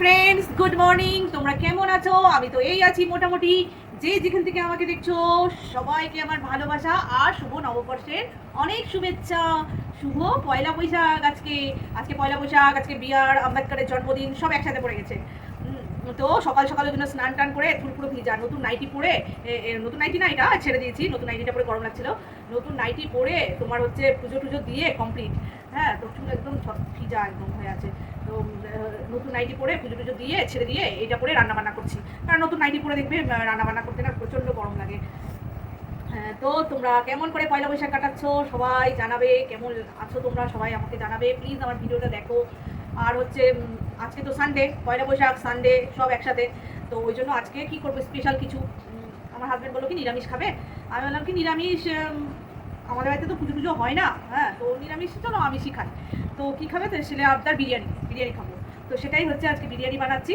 Friends good morning তোমরা কেমন আছো? আমি তো এই আছি মোটামুটি। যে যেখান থেকে আমাকে দেখছ, সবাইকে আমার ভালোবাসা আর শুভ নববর্ষের অনেক শুভেচ্ছা। শুভ পয়লা বৈশাখ আজকে। আজকে পয়লা বৈশাখ, আজকে বিয়ার, আম্বেদকরের জন্মদিন, সব একসাথে পড়ে গেছে। তো সকাল সকাল ওই জন্য স্নান টান করে চুল পুরো ভিজা। নতুন নাইটি পরে নতুন নাইটি না এটা ছেড়ে দিয়েছি। নতুন নাইটিটা পরে গরম লাগছিল। নতুন নাইটি পরে তোমার হচ্ছে পুজো টুজো দিয়ে কমপ্লিট হ্যাঁ তো চুল একদম ভিজা একদম হয়ে আছে। তো নতুন নাইটি পরে পুজো টুজো দিয়ে ছেড়ে দিয়ে এইটা পরে রান্না বান্না করছি। কারণ নতুন নাইটি পরে দেখবে রান্না বান্না করতে না প্রচণ্ড গরম লাগে। হ্যাঁ, তো তোমরা কেমন করে পয়লা বৈশাখ কাটাচ্ছ সবাই জানাবে। কেমন আছো তোমরা সবাই আমাকে জানাবে। প্লিজ আমার ভিডিওটা দেখো। আর হচ্ছে আজকে তো সানডে পয়লা বৈশাখ সানডে সব একসাথে। তো ওই জন্য আজকে কি করব? স্পেশাল কিছু। আমার হাজব্যান্ড বলল কি, নিরামিষ খাবে? আমি বললাম কি, নিরামিষ আমাদের বাড়িতে তো পুজো টুজো হয় না। হ্যাঁ তো নিরামিষ, চলো আমিষই খাই। তো কী খাবে? তো ছেলে আবদার বিরিয়ানি বিরিয়ানি খাব। তো সেটাই হচ্ছে আজকে বিরিয়ানি বানাচ্ছি।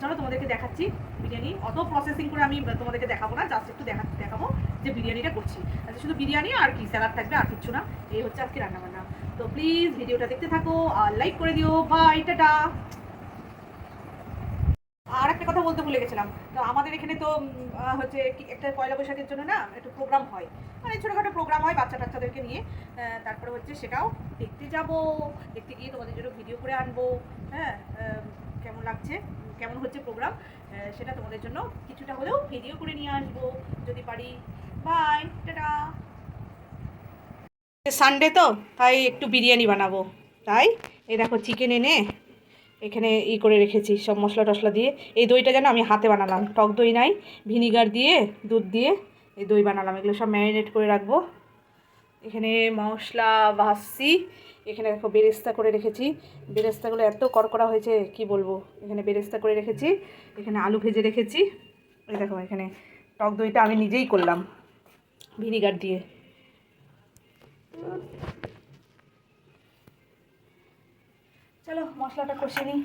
চলো তোমাদেরকে দেখাচ্ছি বিরিয়ানি। অত প্রসেসিং করে আমি তোমাদেরকে দেখাবো না জাস্ট একটু দেখা, দেখাবো। যে বিরিয়ানিটা করছি, আজকে শুধু বিরিয়ানি আর কি, স্যালাড থাকবে, আর কিচ্ছু না। এই হচ্ছে আজকে রান্নাবান্না। তো প্লিজ ভিডিওটা দেখতে থাকো, আর লাইক করে দিও। By tata. আর একটা কথা বলতে ভুলে গেছিলাম। তো আমাদের এখানে তো হচ্ছে একটা পয়লা বৈশাখের জন্য না একটু প্রোগ্রাম হয়। মানে ছোটোখাটো প্রোগ্রাম হয় বাচ্চা টাচ্চাদেরকে নিয়ে। তারপরে হচ্ছে সেটাও দেখতে যাব। দেখতে গিয়ে তোমাদের জন্য ভিডিও করে আনব। হ্যাঁ কেমন লাগছে? কেমন হচ্ছে প্রোগ্রাম সেটা তোমাদের জন্য কিছুটা হলেও ভিডিও করে নিয়ে আসব। যদি পারি বাই সানডে তো, তাই একটু বিরিয়ানি বানাবো। তাই, এই দেখো চিকেন এনে এখানে ই করে রেখেছি, সব মশলা টশলা দিয়ে। এই দইটা যেন আমি হাতে বানালাম, টক দই নাই ভিনিগার দিয়ে, দুধ দিয়ে এই দই বানালাম। এগুলো সব ম্যারিনেট করে রাখব। এখানে মশলা ভাসছি এখানে দেখো বেরেস্তা করে রেখেছি। বেরেস্তাগুলো এত কড়কড়া হয়েছে, কি বলব? এখানে বেরেস্তা করে রেখেছি, এখানে আলু ভেজে রেখেছি। এই দেখো এখানে টক দইটা আমি নিজেই করলাম। ভিনিগার দিয়ে। চলো, মশলাটা কষে নিই।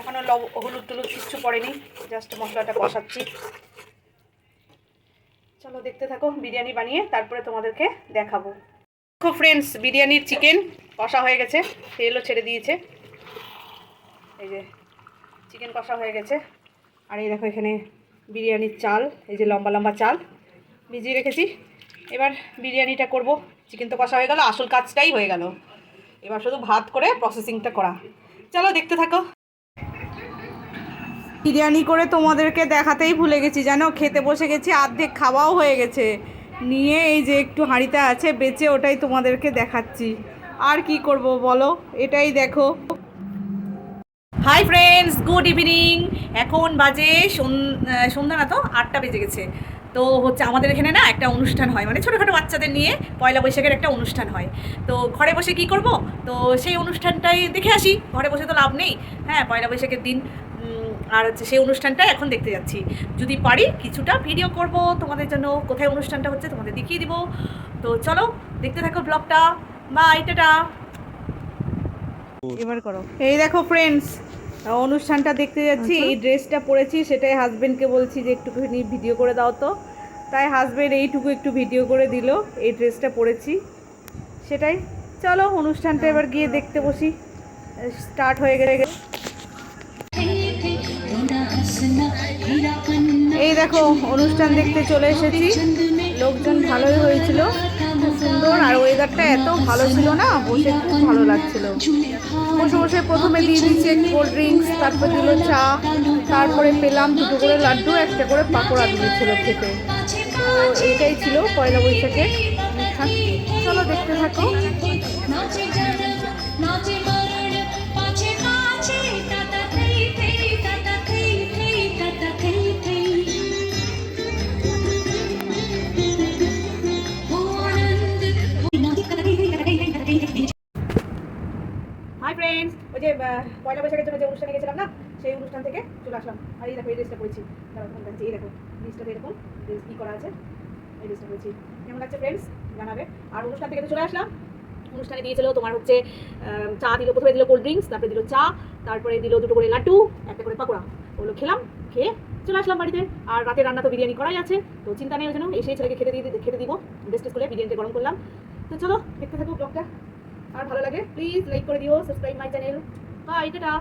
এখনও লব, হলুদ টলুদ কিচ্ছু পড়েনি জাস্ট মশলাটা কষাচ্ছি। চলো, দেখতে থাকো, বিরিয়ানি বানিয়ে তারপরে তোমাদেরকে দেখাবো। দেখো ফ্রেন্ডস বিরিয়ানির চিকেন কষা হয়ে গেছে, তেলও ছেড়ে দিয়েছে। এই যে চিকেন কষা হয়ে গেছে। আর এই দেখো এখানে বিরিয়ানির চাল, এই যে লম্বা লম্বা চাল। ভিজিয়ে রেখেছি। এবার বিরিয়ানিটা করব। চিকেন তো কষা হয়ে গেল আসল কাজটাই হয়ে গেল। এবার শুধু ভাত করে প্রসেসিংটা করা। চলো দেখতে থাকো। বিরিয়ানি করে তোমাদেরকে দেখাতেই ভুলে গেছি জানো? খেতে বসে গেছি অর্ধেক খাওয়াও হয়ে গেছে। নিয়ে এই যে একটু হাঁড়িতে আছে বেঁচে ওটাই তোমাদেরকে দেখাচ্ছি। আর কি করব বলো? এটাই দেখো। হাই ফ্রেন্ডস গুড ইভিনিং এখন বাজে সন- সন্ধ্যা না তো আটটা বেজে গেছে। তো হচ্ছে আমাদের এখানে না একটা অনুষ্ঠান হয় মানে ছোটোখাটো বাচ্চাদের নিয়ে পয়লা বৈশাখের একটা অনুষ্ঠান হয়। তো ঘরে বসে কি করব? তো সেই অনুষ্ঠানটাই দেখে আসি, ঘরে বসে তো লাভ নেই। হ্যাঁ পয়লা বৈশাখের দিন আর হচ্ছে সেই অনুষ্ঠানটা এখন দেখতে যাচ্ছি। যদি পারি কিছুটা ভিডিও করব, তোমাদের জন্য কোথায় অনুষ্ঠানটা হচ্ছে তোমাদের দেখিয়ে দিব। তো চলো, দেখতে থাকো ব্লগটা। Bye tata. এবার করো। এই দেখো ফ্রেন্ডস অনুষ্ঠানটা দেখতে যাচ্ছি এই ড্রেসটা পরেছি সেটাই হাজবেন্ডকে বলছি যে একটুখানি ভিডিও করে দাও তো। তাই হাজবেন্ড এইটুকু একটু ভিডিও করে দিল এই ড্রেসটা পরেছি। সেটাই। চলো অনুষ্ঠানটা এবার গিয়ে দেখতে বসি। স্টার্ট হয়ে গেলে এই দেখো অনুষ্ঠান দেখতে চলে এসেছি। লোকজন ভালোই হয়েছিল। খুব সুন্দর আর ওয়েদারটা এত ভালো ছিল না? বসে খুব ভালো লাগছিল। বসে বসে প্রথমে দিয়ে দিচ্ছে কোল্ড ড্রিঙ্কস তারপর দিল চা, তারপরে পেলাম দুটো করে লাড্ডু, একটা করে পাকোড়া দিয়েছিল খেতে। তো এইটাই ছিল পয়লা বৈশাখে চলো দেখতে থাকো। যে পয়লা বৈশাখের জন্য যে অনুষ্ঠানে গেছিলাম না, সেই অনুষ্ঠান থেকে চলে আসলাম। আর এই দেখো, এই ড্রেসটা দেখাচ্ছি। এই দেখো ড্রেসটা এরকম ড্রেস কী করা আছে? এই ড্রেসটা পরেছি। কেমন লাগছে ফ্রেন্ডস জানাবে। আর অনুষ্ঠান থেকে তো চলে আসলাম। অনুষ্ঠানে দিয়েছিল তোমার হচ্ছে চা দিল, প্রথমে দিল কোল্ড ড্রিঙ্কস তারপরে দিল চা, তারপরে দিল দুটো করে লাড্ডু, একটা করে পাকোড়া। ওগুলো খেলাম, খেয়ে চলে আসলাম বাড়িতে। আর রাতে রান্না তো বিরিয়ানি করাই আছে। তো চিন্তা নেই ওই জন্য এসে ছেলেকে খেতে দিয়ে, খেতে দিব। বেস্ট করে বিরিয়ানিটা গরম করলাম। তো চলো, দেখতে থাকো ব্লগটা আর ভালো লাগে প্লিজ লাইক করে দিও subscribe my channel bye tata.